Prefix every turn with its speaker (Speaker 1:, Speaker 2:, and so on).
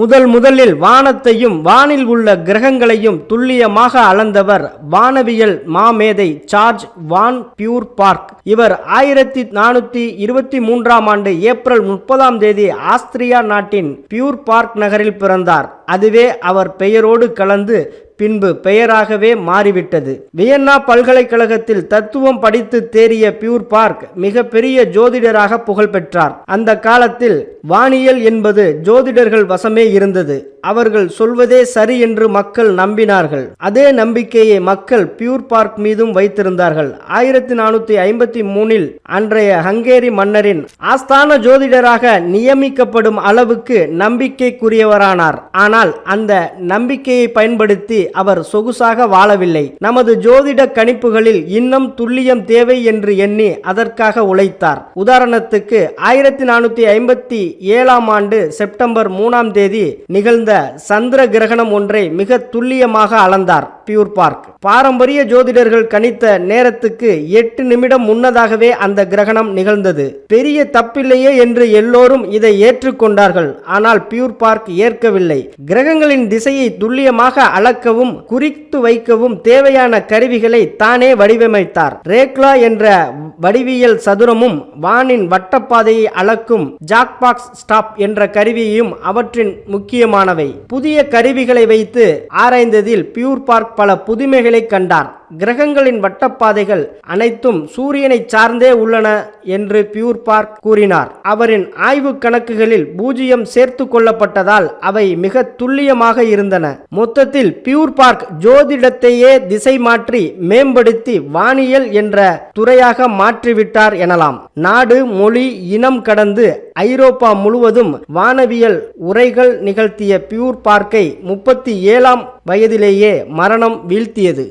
Speaker 1: முதல் முதலில் வானத்தையும் வானில் உள்ள கிரகங்களையும் துல்லியமாக அளந்தவர் வானவியல் மாமேதை சார்ஜ் வான் பியூர் பார்க். இவர் ஆயிரத்தி நானூத்தி இருபத்தி மூன்றாம் ஆண்டு ஏப்ரல் முப்பதாம் தேதி ஆஸ்திரியா நாட்டின் பியூர் பார்க் நகரில் பிறந்தார். அதுவே அவர் பெயரோடு கலந்து பின்பு பெயராகவே மாறிவிட்டது. வியன்னா பல்கலைக்கழகத்தில் தத்துவம் படித்து தேறிய பியூர் பார்க் மிக பெரிய ஜோதிடராக புகழ் பெற்றார் அந்த காலத்தில் வானியல் என்பது ஜோதிடர்கள் வசமே இருந்தது. அவர்கள் சொல்வதே சரி என்று மக்கள் நம்பினார்கள். அதே நம்பிக்கையை மக்கள் பியூர் பார்க் மீதும் வைத்திருந்தார்கள். ஆயிரத்தி நானூத்தி ஐம்பத்தி மூணில் அன்றைய ஹங்கேரி மன்னரின் ஆஸ்தான ஜோதிடராக நியமிக்கப்படும் அளவுக்கு நம்பிக்கைக்குரியவரானார். ஆனால் அந்த நம்பிக்கையை பயன்படுத்தி அவர் சொகுசாக வாழவில்லை. நமது ஜோதிட கணிப்புகளில் இன்னும் துல்லியம் தேவை என்று எண்ணி அதற்காக உழைத்தார். உதாரணத்துக்கு ஆயிரத்தி நானூத்தி ஐம்பத்தி ஏழாம் ஆண்டு செப்டம்பர் மூணாம் தேதி நிகழ்ந்த நிகழ்ந்த சந்திர கிரகணம் ஒன்றை மிக துல்லியமாக அளந்தார் பியூர் பார்க். பாரம்பரிய ஜோதிடர்கள் கணித்த நேரத்துக்கு எட்டு நிமிடம் முன்னதாகவே அந்த கிரகணம் நிகழ்ந்தது. பெரிய தப்பில்லையே என்று எல்லோரும் இதை ஏற்றுக்கொண்டார்கள். ஆனால் பியூர் பார்க் ஏற்கவில்லை. கிரகங்களின் திசையை துல்லியமாக அளக்கவும் குறித்து வைக்கவும் தேவையான கருவிகளை தானே வடிவமைத்தார். ரேக்லா என்ற வடிவியல் சதுரமும் வானின் வட்டப்பாதையை அளக்கும் ஜாக்பாக்ஸ் ஸ்டாப் என்ற கருவியும் அவற்றின் முக்கியமானவை. புதிய கருவிகளை வைத்து ஆராய்ந்ததில் பியூர் பார்க் பல புதுமைகளை கண்டார். கிரகங்களின் வட்டப்பாதைகள் அனைத்தும் சூரியனை சார்ந்தே உள்ளன என்று பியூர் பார்க் கூறினார். அவரின் ஆய்வு கணக்குகளில் பூஜ்ஜியம் சேர்த்து கொள்ளப்பட்டதால் அவை மிக துல்லியமாக இருந்தன. மொத்தத்தில் பியூர் பார்க் ஜோதிடத்தையே திசை மாற்றி மேம்படுத்தி வானியல் என்ற துறையாக மாற்றிவிட்டார் எனலாம். நாடு மொழி இனம் கடந்து ஐரோப்பா முழுவதும் வானவியல் உரைகள் நிகழ்த்திய பியூர் பார்க்கை முப்பத்தி ஏழாம் வயதிலேயே மரணம் வீழ்த்தியது.